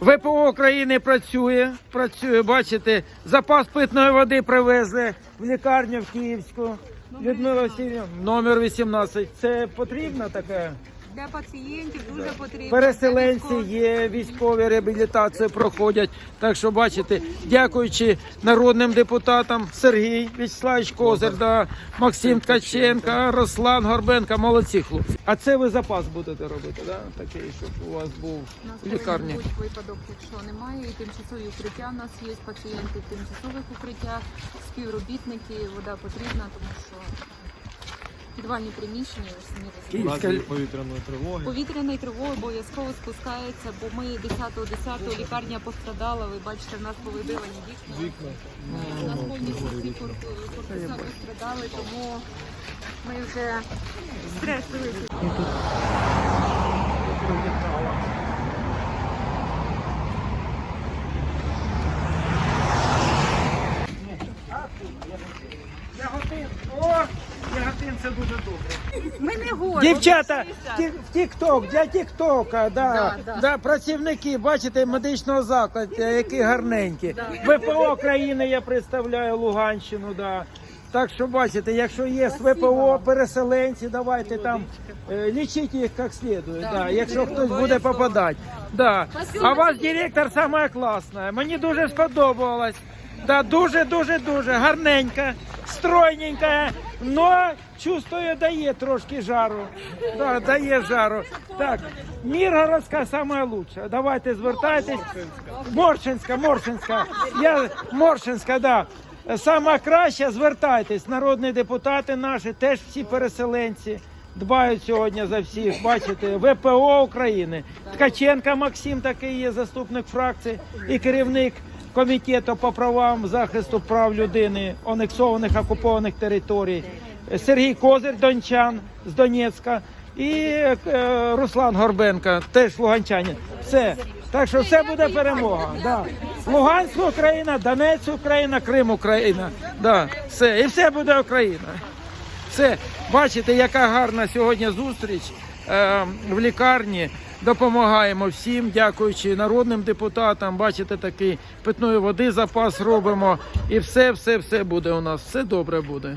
ВПО України працює, працює, бачите, запас питної води привезли в лікарню в Київську. Людмила Васильівна, номер 18. Це потрібно таке? Для пацієнтів дуже потрібно. Переселенці є, військові реабілітацію проходять. Так що бачите, дякуючи народним депутатам Сергій Вячеславович Козир, да, Максим Ткаченко, Руслан Горбенко, молодці хлопці. А це ви запас будете робити, да? такий, щоб у вас був У нас в лікарні. бути випадок, якщо немає, і тимчасові укриття. У нас є пацієнти в тимчасових укриттях, співробітники, вода потрібна, тому що підвальні приміщення У разі повітряної тривоги. Повітряної тривоги обов'язково спускається, бо ми 10-10 лікарня пострадала. Ви бачите, в нас повибивані вікна. Вікна. У нас повністю всі корпуса пострадали, тому ми вже стресили. Дуже добре. Ми не годі. Дівчата, в Тік-Ток, для Тік-Тока, да, Да, да. да, працівники, бачите, медичного закладу, які гарненькі. ВПО країни я представляю Луганщину, да. Так що бачите, якщо є ВПО, переселенці, давайте там е, лічіть їх як слід, да, якщо хтось буде попадати. Да. А ваш директор саме класна. Мені дуже сподобалось. Да, дуже, дуже, дуже гарненька, стройненька, но чувствую, дає трошки жару. Да, дає жару. Так, Міргородська саме лучша. Давайте звертайтесь. Моршинська, Моршинська. Я Моршинська, да. Сама краща, звертайтесь. Народні депутати наші, теж всі переселенці. Дбають сьогодні за всіх. Бачите, ВПО України. Ткаченка Максим такий є заступник фракції і керівник комітету по правам захисту прав людини анексованих окупованих територій. Сергій Козир Дончан з Донецька і е, Руслан Горбенко, теж луганчанин. Все. Так що все буде перемога. Да. Луганськ Україна, Донець Україна, Крим Україна. Да. Все. І все буде Україна. Все, бачите, яка гарна сьогодні зустріч в лікарні. Допомагаємо всім, дякуючи народним депутатам. Бачите, такий питної води запас робимо. І все, все, все буде у нас. Все добре буде.